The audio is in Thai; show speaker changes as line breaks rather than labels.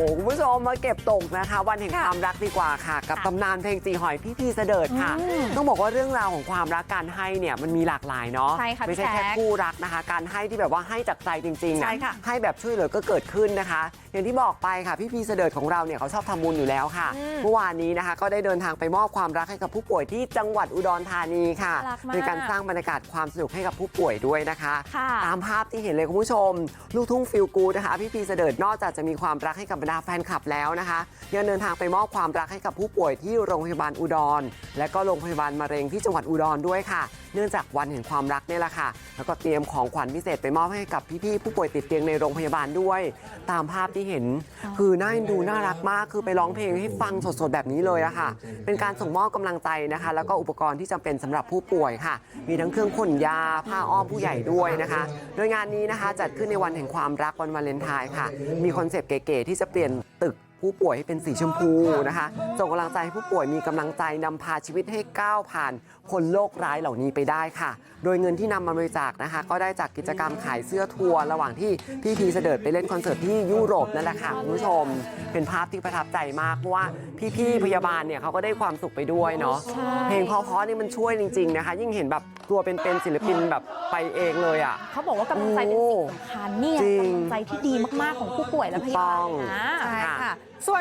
โอ้คุณผู้ชมมาเก็บตกนะคะ วันแห่ง
ค่ะ
ความรักดีกว่าค่ะ กับ
ค่ะ
ตำนานเพลงจีหอยพี่พีเสดิร์ดค่ะ
อืม
ต้องบอกว่าเรื่องราวของความรักการให้เนี่ยมันมีหลากหลายเนาะ
ใช่ค่ะ
ไม่ใช่
พี่
แค่
แจ๊ค
คู่รักนะคะ การให้ที่แบบว่าให้จากใจจริงๆ
ใช่
อะ
ค่ะ
ให้แบบช่วยเหลือก็เกิดขึ้นนะคะ อย่างที่บอกไปค่ะพี่พีเสดิร์ดของเราเนี่ยเขาชอบทำบุญอยู่แล้วค่ะ
อืม
เมื่อวานนี้นะคะ ก็ได้เดินทางไปมอบความรักให้กับผู้ป่วยที่จังหวัดอุดรธานีค่ะ
น่ารักมาก
เป็นการสร้างบรรยากาศความสนุกให้กับผู้ป่วยด้วยนะคะ
ค่ะ
ตามภาพที่เห็นเลยคุณผู้ชม ลูกทุ่งฟิลกูดนะคะพี่พีเสดิร์ดนอกจากจะมีความรักให้กับบรรดาแฟนคลับแล้วนะคะยังเดินทางไปมอบความรักให้กับผู้ป่วยที่โรงพยาบาลอุดรและก็โรงพยาบาลมะเร็งที่จังหวัดอุดรด้วยค่ะ เนื่องจากวันแห่งความรักเนี่ยแหละค่ะ แล้วก็เตรียมของขวัญพิเศษไปมอบให้กับพี่ๆผู้ป่วยติดเตียงในโรงพยาบาลด้วย ตามภาพที่เห็นคือน่าเอ็นดูน่ารักมาก คือไปร้องเพลงให้ฟังสดๆแบบนี้เลยอะค่ะ เป็นการส่งมอบกำลังใจนะคะ แล้วก็อุปกรณ์ที่จำเป็นสำหรับผู้ป่วยค่ะ มีทั้งเครื่องขนยาผ้าอ้อมผู้ใหญ่ด้วยนะคะ โดยงานนี้นะคะจัดขึ้นในวันแห่งความรักวันวาเลนไทน์ค่ะ มีคอนเซปต์เก๋ๆที่จะเปลี่ยนตึก ผู้ป่วยให้เป็นสีชมพูนะคะ ส่งกำลังใจให้ผู้ป่วยมีกำลังใจนำพาชีวิตให้ก้าวผ่านคนโรคร้ายเหล่านี้ไปได้ค่ะ โดยเงินที่นำมาบริจาคนะคะ ก็ได้จากกิจกรรมขายเสื้อทัวร์ระหว่างที่พี่พีเสดิร์ดไปเล่นคอนเสิร์ตที่ยุโรปนั่นแหละค่ะคุณผู้ชม เป็นภาพที่ประทับใจมากเพราะว่าพี่ๆพยาบาลเนี่ยเขาก็ได้ความสุขไปด้วยเนาะ
ใช่
เพลงเพราะๆนี่มันช่วยจริง ๆนะคะ ยิ่งเห็นแบบตัวเป็นๆศิลปินแบบ ไปเองเลยอะ
เขาบอกว่ากำลังใจเป็นสิ่งสำคัญเนี่ย
จริง
กำลังใจที่ดีมากๆของผู้ป่วยและพยาบาลเลยนะ
ถูกต้อง
ใช่
ค่ะ
ค่ะส่วน